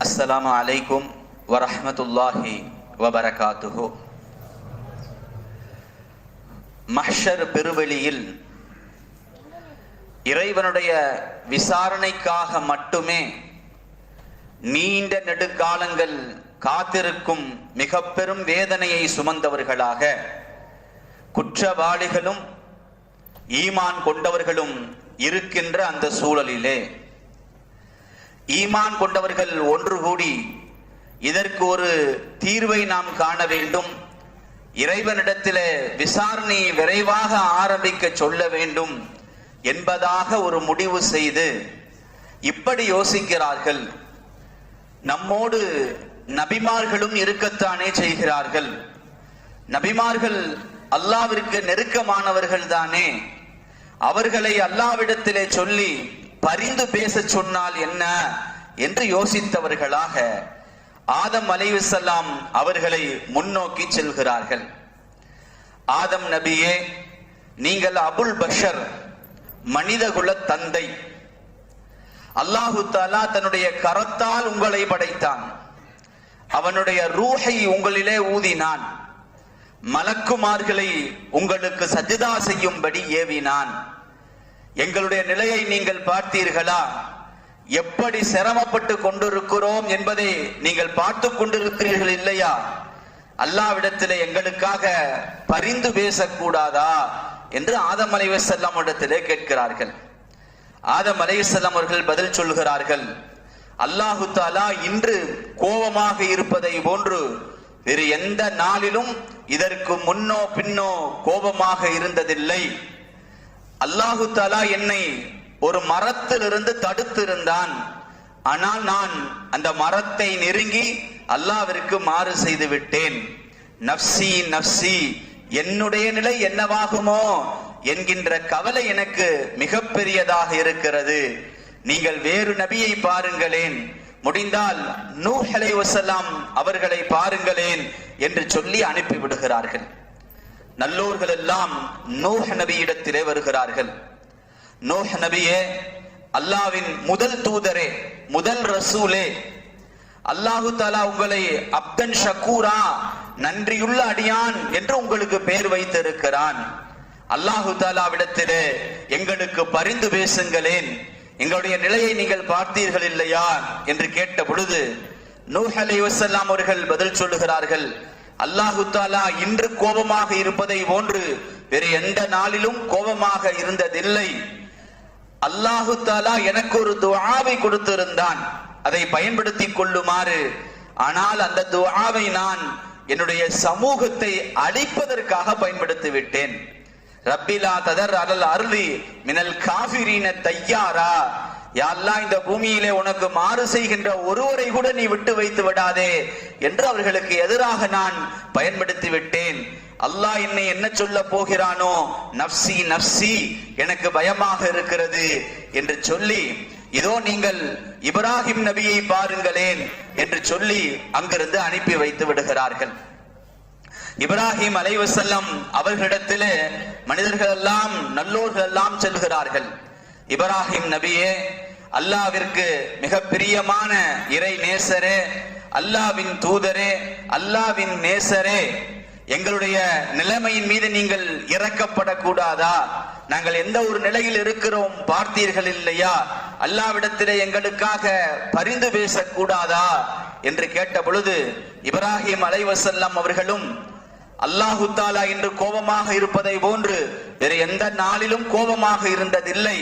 அஸ்ஸலாமு அலைக்கும் வரஹ்மத்துல்லாஹி வபரகாத்துஹு. மஹ்ஷர் பெருவெளியில் இறைவனுடைய விசாரணைக்காக மட்டுமே நீண்ட நெடுக்காலங்கள் காத்திருக்கும் மிக பெரும் வேதனையை சுமந்தவர்களாக குற்றவாளிகளும் ஈமான் கொண்டவர்களும் இருக்கின்ற அந்த சூழலிலே ஈமான் கொண்டவர்கள் ஒன்று கூடி இதற்கு ஒரு தீர்வை நாம் காண வேண்டும். இறைவனிடத்தில் விசாரணையை விரைவாக ஆரம்பிக்க சொல்ல வேண்டும் என்பதாக ஒரு முடிவு செய்து இப்படி யோசிக்கிறார்கள். நம்மோடு நபிமார்களும் இருக்கத்தானே செய்கிறார்கள். நபிமார்கள் அல்லாவிற்கு நெருக்கமானவர்கள் தானே. அவர்களை அல்லாவிடத்திலே சொல்லி பரிந்து பேச சொன்னால் என்ன என்று யோசித்தவர்களாக ஆதம் அலைவிசல்லாம் அவர்களை முன்னோக்கி செல்கிறார்கள். ஆதம் நபியே நீங்கள் அபுல் பஷர் மனிதகுல தந்தை. அல்லாஹு தாலா தன்னுடைய கரத்தால் உங்களை படைத்தான். அவனுடைய ரூஹை உங்களிலே ஊதினான். மலக்குமார்களை உங்களுக்கு சஜிதா செய்யும்படி ஏவினான். எங்களுடைய நிலையை நீங்கள் பார்த்தீர்களா? எப்படி சிரமப்பட்டு கொண்டிருக்கிறோம் என்பதை நீங்கள் பார்த்து கொண்டிருக்கிறீர்கள் இல்லையா? அல்லாவிடத்திலே எங்களுக்காக பரிந்து பேசக்கூடாதா? என்று ஆதம் அலைவசல்லாம் இடத்திலே கேட்கிறார்கள். ஆதம் அலைவசல்லாம் அவர்கள் பதில் சொல்கிறார்கள். அல்லாஹு தாலா இன்று கோபமாக இருப்பதை போன்று வேறு எந்த நாளிலும் இதற்கு முன்னோ பின்னோ கோபமாக இருந்ததில்லை. அல்லாஹு தாலா என்னை ஒரு மரத்திலிருந்து தடுத்து இருந்தான் ஆனால் நான் அந்த மரத்தை நெருங்கி அல்லாவிற்கு மாறு செய்து விட்டேன். நப்சி நப்சி என்னுடைய நிலை என்னவாகுமோ என்கின்ற கவலை எனக்கு மிக பெரியதாக இருக்கிறது. நீங்கள் வேறு நபியை பாருங்களேன். முடிந்தால் நூஹலை வசலாம் அவர்களை பாருங்களேன் என்று சொல்லி அனுப்பி விடுகிறார்கள் நல்லோர்கள் எல்லாம் நூஹ் நபியிடத்திலே வருகிறார்கள். நூஹ் நபியே அல்லாவின் முதல் தூதரே முதல் ரசூலே அல்லாஹு தாலா உங்களை அப்தன் ஷக்கூரா நன்றியுள்ள அடியான் என்று உங்களுக்கு பெயர் வைத்திருக்கிறான். அல்லாஹு தாலாவிடத்திலே எங்களுக்கு பரிந்து பேசுங்களேன். எங்களுடைய நிலையை நீங்கள் பார்த்தீர்கள் இல்லையா? என்று கேட்ட பொழுது நூஹ் வசல்லாம் அவர்கள் பதில் சொல்லுகிறார்கள். அல்லாஹு தாலா இன்று கோபமாக இருப்பதை போன்று வேறு எந்த நாளிலும் கோபமாக இருந்ததில்லை. அல்லாஹு தாலா எனக்கு ஒரு துவாவை கொடுத்திருந்தான். அதை பயன்படுத்திக் கொள்ளுமாறு. ஆனால் அந்த துவாவை நான் என்னுடைய சமூகத்தை அழிப்பதற்காக பயன்படுத்தி விட்டேன். ரப்பிலா ததர் அருள் அருளி மினல் காபிரீன தையாரா. யாரெல்லாம் இந்த பூமியிலே உனக்கு மாறு செய்கின்ற ஒருவரை கூட நீ விட்டு வைத்து விடாதே என்று அவர்களுக்கு எதிராக நான் பயன்படுத்தி விட்டேன். அல்லாஹ் என்னை என்ன சொல்ல போகிறானோ நப்சி நப்சி எனக்கு பயமாக இருக்கிறது என்று சொல்லி இதோ நீங்கள் இப்ராஹிம் நபியை பாருங்களேன் என்று சொல்லி அங்கிருந்து அனுப்பி வைத்து விடுகிறார்கள். இப்ராஹிம் அலைவசல்லம் அவர்களிடத்திலே மனிதர்கள் எல்லாம் நல்லோர்கள் எல்லாம் செல்கிறார்கள். இப்ராஹிம் நபியே அல்லாவிற்கு மிக பிரியமான இறை நேசரே அல்லாவின் தூதரே அல்லாவின் நேசரே எங்களுடைய நிலைமையின் மீது நீங்கள் இறக்கப்படக்கூடாதா நாங்கள் எந்த ஒரு நிலையில் இருக்கிறோம் பார்த்தீர்கள் இல்லையா? அல்லாவிடத்திலே எங்களுக்காக பரிந்து பேசக்கூடாதா? என்று கேட்ட பொழுது இப்ராஹிம் அலைவசல்லாம் அவர்களும் அல்லாஹு தாலா இன்று கோபமாக இருப்பதை போன்று வேறு எந்த நாளிலும் கோபமாக இருந்ததில்லை.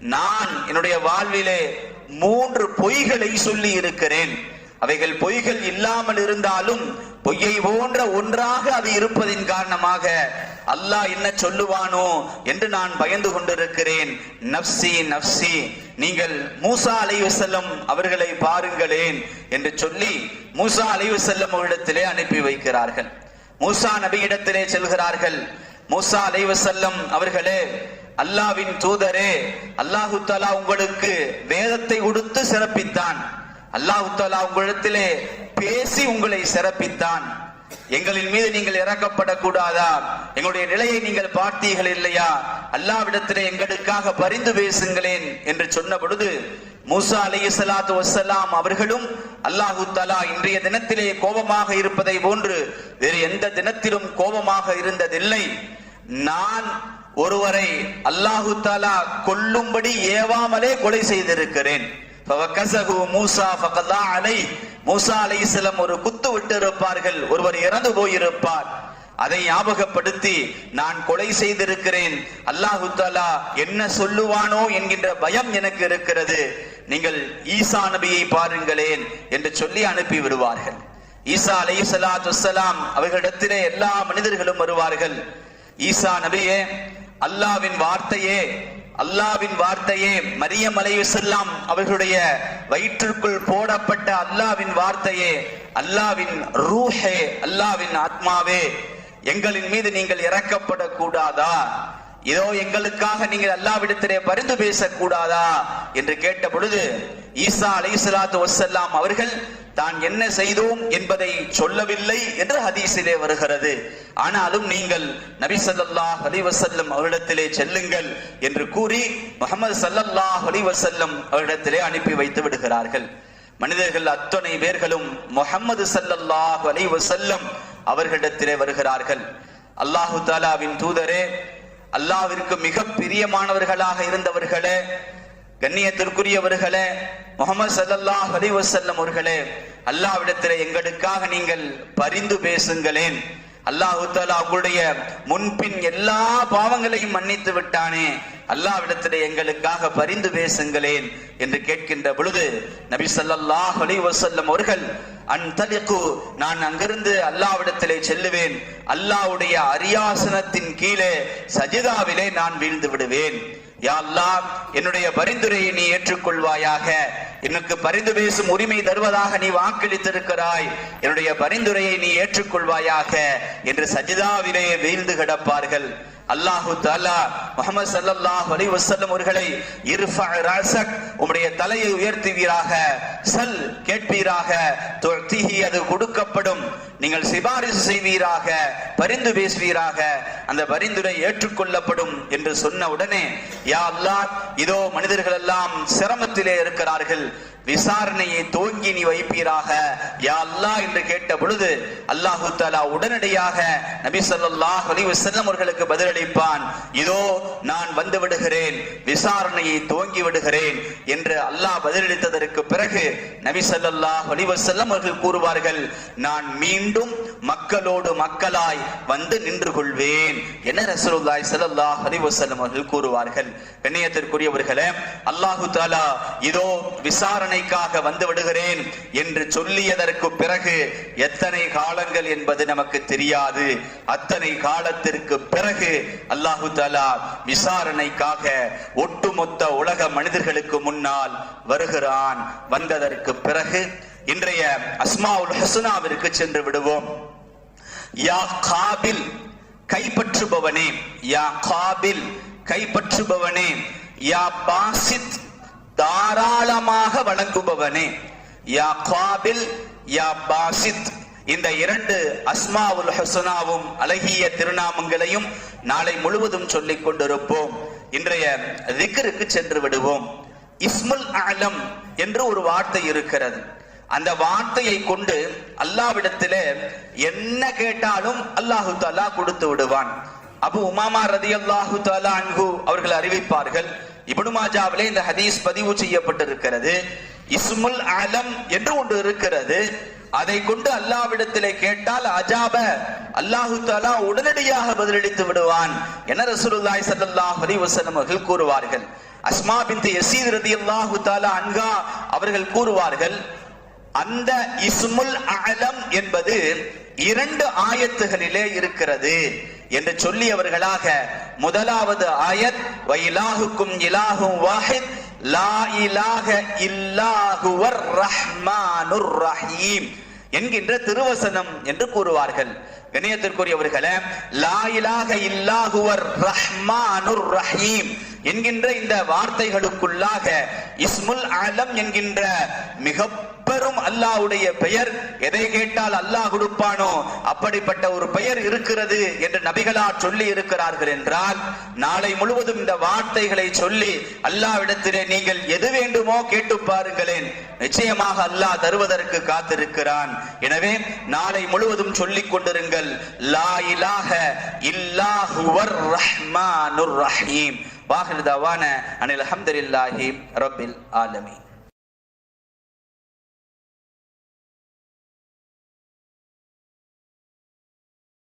நான் என்னுடைய வாழ்விலே மூன்று பொய்களை சொல்லி இருக்கிறேன். அவைகள் பொய்கள் இல்லாமல் இருந்தாலும் பொய்யை போன்ற ஒன்றாக அது இருப்பதின் காரணமாக அல்லாஹ் என்ன சொல்லுவானோ என்று நான் பயந்து கொண்டிருக்கிறேன். நப்சி நப்சி நீங்கள் மூசா அலைவசல்லம் அவர்களை பாருங்களேன் என்று சொல்லி மூசா அலைவசல்லம் அவரிடத்திலே அனுப்பி வைக்கிறார்கள். மூசா நபியிடத்திலே செல்கிறார்கள். மூசா அலைவசல்லம் அவர்களே அல்லாவின் தூதரே அல்லாஹு தாலா உங்களுக்கு வேதத்தை உடுத்து சிறப்பித்தான். அல்லாஹு தாலா உங்களிடத்திலே பேசி உங்களை சிறப்பித்தான். எங்களின் மீது நீங்கள் இறக்கப்படக்கூடாதா? எங்களுடைய நிலையை நீங்கள் பார்த்தீர்கள் இல்லையா? அல்லாவிடத்திலே எங்களுக்காக பரிந்து பேசுங்களேன் என்று சொன்ன பொழுது மூசா அலி சலாத்து வசலாம் அவர்களும் அல்லாஹு தலா இன்றைய தினத்திலே கோபமாக இருப்பதை போன்று வேறு எந்த தினத்திலும் கோபமாக இருந்ததில்லை. நான் ஒருவரை அல்லாஹு தாலா கொல்லும்படி ஏவாமலே கொலை செய்திருக்கிறேன். மூசா அலை. மூசா ஒரு குத்து விட்டு இருப்பார்கள் ஒருவர் இறந்து போயிருப்பார். அதை ஞாபகப்படுத்தி நான் கொலை செய்திருக்கிறேன். அல்லாஹு தாலா என்ன சொல்லுவானோ என்கின்ற பயம் எனக்கு இருக்கிறது. நீங்கள் ஈசா நபியை பாருங்களேன் என்று சொல்லி அனுப்பி விடுவார்கள். ஈசா அலை ஸலாத்து அவர்களிடத்திலே எல்லா மனிதர்களும் வருவார்கள். ஈசா நபியே அல்லாவின் வார்த்தையே அல்லாவின் வார்த்தையே மரியம் அலையுசல்லாம் அவர்களுடைய வயிற்றுக்குள் போடப்பட்ட அல்லாவின் வார்த்தையே அல்லாவின் ரூஹே அல்லாவின் ஆத்மாவே எங்களின் மீது நீங்கள் இறக்கப்படக்கூடாதா? இதோ எங்களுக்காக நீங்கள் அல்லாவிடத்திலே பரிந்து பேசக்கூடாதா? என்று கேட்ட பொழுது ஈசா அலை சலாத்து வசல்லாம் அவர்கள் தான் என்ன செய்தோம் என்பதை சொல்லவில்லை என்று ஹதீஸிலே வருகிறது. ஆனாலும் நீங்கள் நபி ஸல்லல்லாஹு அலைஹி வஸல்லம் அவரிடத்திலே செல்லுங்கள் என்று கூறி முகமது சல்லல்லாஹ் அலைஹி வஸல்லம் அவரிடத்திலே அனுப்பி வைத்து விடுகிறார்கள். மனிதர்கள் அத்தனை பேர்களும் முகமது சல்லல்லாஹ் அலைஹி வஸல்லம் அவர்களிடத்திலே வருகிறார்கள். அல்லாஹு தாலாவின் தூதரே அல்லாவிற்கு மிக பிரியமானவர்களாக இருந்தவர்களே கண்ணியத்திற்குரியவர்களே முகமது சல்லல்லாஹ் அலைஹி அவர்களே அல்லாவிடத்திலே எங்களுக்காக நீங்கள் பரிந்து பேசுங்களேன். அல்லாஹு தாலா அவர்களுடைய முன்பின் எல்லா பாவங்களையும் மன்னித்து விட்டானே அல்லாவிடத்திலே எங்களுக்காக பரிந்து பேசுங்களேன் என்று கேட்கின்ற பொழுது நபி ஸல்லல்லாஹு அலைஹி வஸல்லம் அவர்கள் அன்தலிக்கு நான் அங்கிருந்து அல்லாவிடத்திலே செல்லுவேன். அல்லாவுடைய அரியாசனத்தின் கீழே சஜிதாவிலே நான் வீழ்ந்து விடுவேன். யா அல்லாஹ் என்னுடைய பரிந்துரையை நீ ஏற்றுக்கொள்வாயாக. எனக்கு பரிந்து பேசும் உரிமை தருவதாக நீ வாக்களித்திருக்கிறாய். என்னுடைய பரிந்துரையை நீ ஏற்றுக்கொள்வாயாக என்று சஜிதாவிலே வீழ்ந்து கிடப்பார்கள். அல்லாஹு தாலா முகமது சல்லாஹ் அலி வசல்லம் அவர்களை இர்ஃபா ராசக் உம்முடைய தலையை உயர்த்துவீராக சல் கேட்பீராக துஅதிஹி அது கொடுக்கப்படும். நீங்கள் சிபாரிசு செய்வீராக பரிந்து பேசுவீராக அந்த பரிந்துரை ஏற்றுக்கொள்ளப்படும் என்று சொன்ன உடனே யா அல்லாஹ் இதோ மனிதர்கள் எல்லாம் சிரமத்திலே இருக்கிறார்கள். விசாரணையை துவங்கி நீ வைப்பீராக. யா அல்லாஹ் என்று கேட்ட பொழுது அல்லாஹு தாலா உடனடியாக நபி சொல்லாஹ் அலிவசல்லம் அவர்களுக்கு பதிலளிப்பான். இதோ நான் வந்து விடுகிறேன் விசாரணையை துவங்கி விடுகிறேன் என்று அல்லாஹ் பதிலளித்ததற்கு பிறகு நபி சொல்லாஹ் அலிவசல்லம் அவர்கள் கூறுவார்கள் நான் மீண்டும் மக்களோடு மக்களாய் வந்து நின்று கொள்வேன் என ரசூலுல்லாஹி ஸல்லல்லாஹு அலைஹி வஸல்லம் அவர்கள் கூறுவார்கள். கண்ணியத்திற்குரியவர்களே அல்லாஹு தாலா இதோ விசாரணைக்காக வந்து விடுகிறேன் என்று சொல்லியதற்கு பிறகு எத்தனை காலங்கள் என்பது நமக்கு தெரியாது. அத்தனை காலத்திற்கு பிறகு அல்லாஹு தாலா விசாரணைக்காக ஒட்டுமொத்த உலக மனிதர்களுக்கு முன்னால் வருகிறான். வந்ததற்கு பிறகு இன்றைய அஸ்மாவுல் ஹசுனாவிற்கு சென்று விடுவோம். யா காபில் கைப்பற்றுபவனே யா காபில் கைப்பற்றுபவனே யா பாசித் தாராளமாக வழங்குபவனே யா காபில் யா பாசித். இந்த இரண்டு அஸ்மாவுல் ஹசனாவும் அழகிய திருநாமங்களையும் நாளை முழுவதும் சொல்லிக் கொண்டிருப்போம். இன்றைய திக்ருக்கு சென்று விடுவோம். இஸ்முல் அலம் என்று ஒரு வார்த்தை இருக்கிறது. அந்த வார்த்தையை கொண்டு அல்லாவிடத்திலே என்ன கேட்டாலும் அல்லாஹு தாலா கொடுத்து விடுவான். அபு உமாமா ரதி அல்லாஹு தாலா அன்கு அவர்கள் அறிவிப்பார்கள் இப்னு மாஜாவிலே இந்த ஹதீஸ் பதிவு செய்யப்பட்டிருக்கிறது. இஸ்முல் அலம் என்று ஒன்று இருக்கிறது. அதை கொண்டு அல்லாவிடத்திலே கேட்டால் அஜாப அல்லாஹு தாலா உடனடியாக பதிலளித்து விடுவான் என ரசூலுல்லாஹி ஸல்லல்லாஹு அலைஹி வஸல்லம் அவர்கள் கூறுவார்கள். அஸ்மா பின்த் ரதி அல்லாஹு தாலா அன்ஹா அவர்கள் கூறுவார்கள் அந்த இஸ்முல் அலம் என்பது இரண்டு ஆயத்துகளிலே இருக்கிறது என்று சொல்லியவர்களாக முதலாவது ஆயத் வயிலாஹுக்கும் இலாகும் வாஹித் லா இலாக இல்லாகுவர் ரஹ்மானுர் ரஹீம் என்கின்ற திருவசனம் என்று கூறுவார்கள். கணியத்திற்குரியவர்களே லா இலாக இல்லாகுவர் ரஹ்மானுர் ரஹீம் என்கின்ற இந்த வார்த்தைகளுக்குள்ளாக இஸ்முல் அலம் என்கின்ற மிக அப்பெரும் அல்லாஹ்வுடைய பெயர். எதை கேட்டால் அல்லாஹ் கொடுப்பானோ? அப்படிப்பட்ட ஒரு பெயர் இருக்கிறது என்று நபிகளார் சொல்லி இருக்கிறார்கள் என்றால் நாளை முழுவதும் இந்த வார்த்தைகளை சொல்லி அல்லாவிடத்திலே நீங்கள் எது வேண்டுமோ கேட்டு பாருங்களேன். நிச்சயமாக அல்லாஹ் தருவதற்கு காத்திருக்கிறான். எனவே நாளை முழுவதும் சொல்லிக் கொண்டிருங்கள். லா இலாஹ இல்லாஹுவர் ரஹ்மானுர் ரஹீம். வாஹிர் தவான அனில் அல்ஹம்துலில்லாஹி ரபில் ஆலமீன்.